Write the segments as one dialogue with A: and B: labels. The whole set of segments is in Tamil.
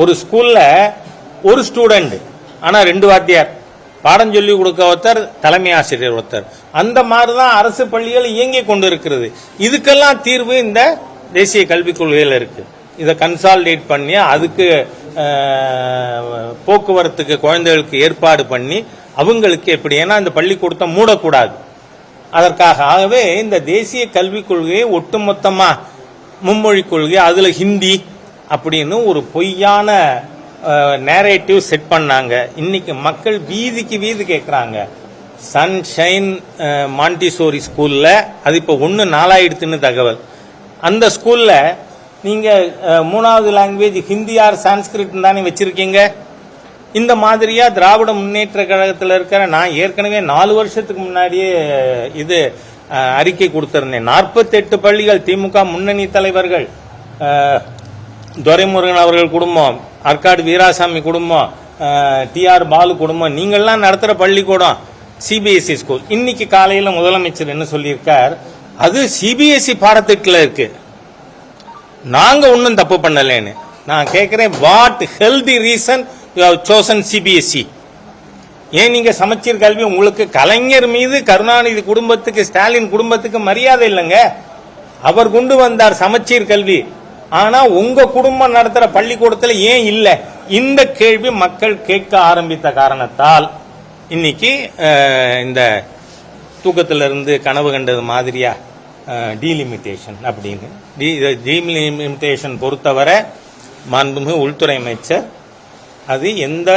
A: ஒரு ஸ்கூல்ல ஒரு ஸ்டூடெண்ட் ஆனா ரெண்டு வாத்தியார். பாடம் சொல்லி கொடுக்க ஒருத்தர் தலைமை ஆசிரியர் ஒருத்தர். அந்த மாதிரி தான் அரசு பள்ளிகள் இயங்கி கொண்டு இருக்கிறது இதுக்கெல்லாம் தீர்வு இந்த தேசிய கல்விக் கொள்கையில் இருக்கு. இதை கன்சாலிடேட் பண்ணி அதுக்கு போக்குவரத்துக்கு குழந்தைகளுக்கு ஏற்பாடு பண்ணி அவங்களுக்கு எப்படி ஏன்னா இந்த பள்ளிக்கூடத்தை மூடக்கூடாது. அதற்காக ஆகவே இந்த தேசிய கல்விக் கொள்கையை ஒட்டுமொத்தமாக மும்மொழி கொள்கை அதில் ஹிந்தி அப்படின்னு ஒரு பொய்யான நேரேட்டிவ் செட் பண்ணாங்க. இன்னைக்கு மக்கள் வீதிக்கு வீதி கேட்குறாங்க சன்ஷைன் மாண்டிசோரி ஸ்கூலில் அது இப்போ ஒன்று நாலாயிடுத்துன்னு தகவல். அந்த ஸ்கூலில் நீங்கள் மூணாவது லாங்குவேஜ் ஹிந்தி ஆர் சான்ஸ்கிரிட் தானே வச்சுருக்கீங்க? இந்த மாதிரியாக திராவிட முன்னேற்ற கழகத்தில் இருக்கிற நான் ஏற்கனவே நாலு வருஷத்துக்கு முன்னாடியே இது அறிக்கை கொடுத்துருந்தேன். நாற்பத்தெட்டு பள்ளிகள் திமுக முன்னணி தலைவர்கள் துரைமுருகன் அவர்கள் குடும்பம் ஆற்காடு வீராசாமி குடும்பம் டிஆர் பாலு குடும்பம் நீங்கள்லாம் நடத்துகிற பள்ளிக்கூடம் சிபிஎஸ்சி ஸ்கூல் இன்னைக்கு காலையில் முதலமைச்சர் என்ன சொல்லியிருக்கார்? அது சிபிஎஸ்சி பாடத்திட்டத்தில் இருக்கு. நாங்கள் ஒன்றும் தப்பு பண்ணலேன்னு. நான் கேட்குறேன் what healthy reason you have chosen CBSE ஏன் நீங்கள் சமச்சீர் கல்வி உங்களுக்கு கலைஞர் மீது கருணாநிதி குடும்பத்துக்கு ஸ்டாலின் குடும்பத்துக்கு மரியாதை இல்லைங்க? அவர் கொண்டு வந்தார் சமச்சீர் கல்வி. ஆனா உங்க குடும்பம் நடத்துற பள்ளிக்கூடத்துல ஏன் இல்ல? இந்த கேள்வி மக்கள் கேட்க ஆரம்பித்த காரணத்தால் இன்னைக்கு இந்த தூக்கத்திலிருந்து கனவு கண்டது மாதிரியா? டீலிமிட்டேஷன் அப்படின்னு. டீலிமிட்டேஷன் பொறுத்தவரை மாண்புமிகு உள்துறை அமைச்சர் அது எந்த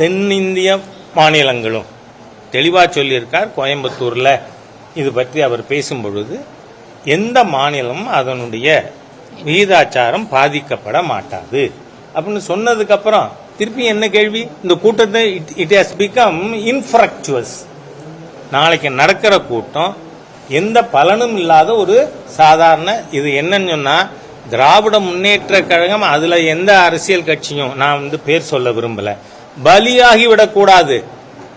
A: தென்னிந்திய மாநிலங்களும் தெளிவாக சொல்லியிருக்கார். கோயம்புத்தூரில் இது பற்றி அவர் பேசும் பொழுது எந்த மாநிலமும் அதனுடைய விகிதாச்சாரம் பாதிக்கப்பட மாட்டாது. அப்படின்னு சொன்னதுக்கு அப்புறம் திருப்பி என்ன கேள்வி? இந்த கூட்டத்தை இட் ஹாஸ் பிகம் இன்ஃப்ரக்சுவஸ் நாளைக்கு நடக்கிற கூட்டம் எந்த பலனும் இல்லாத ஒரு சாதாரண இது என்னன்னு சொன்னா திராவிட முன்னேற்ற கழகம் அதுல எந்த அரசியல் கட்சியும் நான் வந்து பேர் சொல்ல விரும்பல. பலியாகி விடக்கூடாது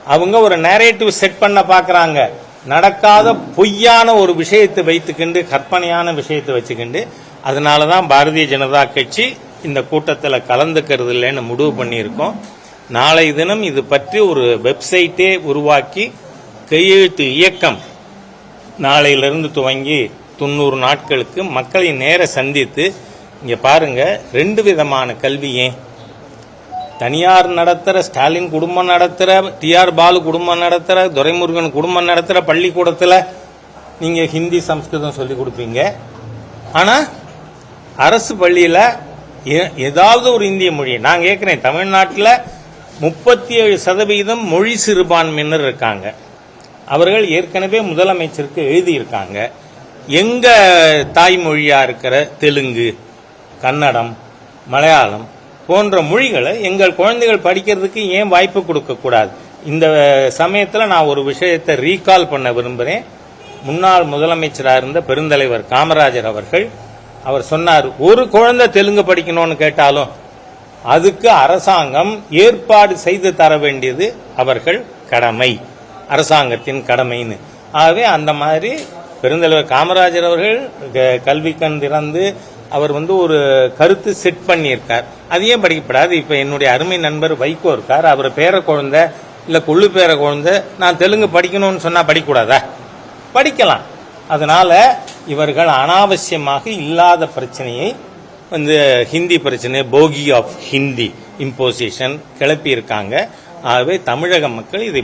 A: அவங்க ஒரு நேரேட்டிவ் செட் பண்ண பாக்குறாங்க. நடக்காத பொய்யான ஒரு விஷயத்தை வைத்துக்கிண்டு கற்பனையான விஷயத்தை வச்சுக்கிண்டு அதனாலதான் பாரதிய ஜனதா கட்சி இந்த கூட்டத்தில் கலந்துக்கிறது இல்லைன்னு முடிவு பண்ணியிருக்கோம். நாளை தினம் இது பற்றி ஒரு வெப்சைட்டே உருவாக்கி கையெழுத்து இயக்கம் நாளையிலிருந்து துவங்கி தொண்ணூறு நாட்களுக்கு மக்களை நேர சந்தித்து இங்கே பாருங்கள் ரெண்டு விதமான கல்வி ஏன்? தனியார் நடத்துகிற ஸ்டாலின் குடும்பம் நடத்துகிற டிஆர் பாலு குடும்பம் நடத்துகிற துரைமுருகன் குடும்பம் நடத்துகிற பள்ளிக்கூடத்தில் நீங்கள் ஹிந்தி சம்ஸ்கிருதம் சொல்லி கொடுப்பீங்க. ஆனால் அரசு பள்ளியில் எ- ஏதாவது ஒரு இந்திய மொழி நான் கேட்குறேன் தமிழ்நாட்டில் முப்பத்தி ஏழு சதவீதம் மொழி சிறுபான்மையினர் இருக்காங்க. அவர்கள் ஏற்கனவே முதலமைச்சருக்கு எழுதியிருக்காங்க. எங்கள் தாய்மொழியாக இருக்கிற தெலுங்கு கன்னடம் மலையாளம் போன்ற மொழிகளை எங்கள் குழந்தைகள் படிக்கிறதுக்கு ஏன் வாய்ப்பு கொடுக்க கூடாது? இந்த சமயத்தில் நான் ஒரு விஷயத்தை ரீகால் பண்ண விரும்புகிறேன் முன்னாள் முதலமைச்சராக இருந்த பெருந்தலைவர் காமராஜர் அவர்கள் அவர் சொன்னார் ஒரு குழந்தை தெலுங்கு படிக்கணும்னு கேட்டாலும் அதுக்கு அரசாங்கம் ஏற்பாடு செய்து தர வேண்டியது அவர்கள் கடமை. அரசாங்கத்தின் கடமைன்னு. ஆகவே அந்த மாதிரி பெருந்தலைவர் காமராஜர் அவர்கள் க- கல்வி கண் திறந்து அவர் வந்து ஒரு கருத்து செட் பண்ணியிருக்கார். அது ஏன் படிக்கப்படாது? இப்ப என்னுடைய அருமை நண்பர் வைகோ இருக்கார். அவர் பேர குழந்தை இல்ல கொள்ளு பேர குழந்தை. நான் தெலுங்கு படிக்கணும்னு சொன்னா படிக்கக்கூடாதா? படிக்கலாம். அதனால இவர்கள் அனாவசியமாக இல்லாத பிரச்சனையை வந்து ஹிந்தி பிரச்சனை போகி ஆஃப் ஹிந்தி இம்போசிஷன் கிளப்பியிருக்காங்க. ஆகவே தமிழக மக்கள் இதை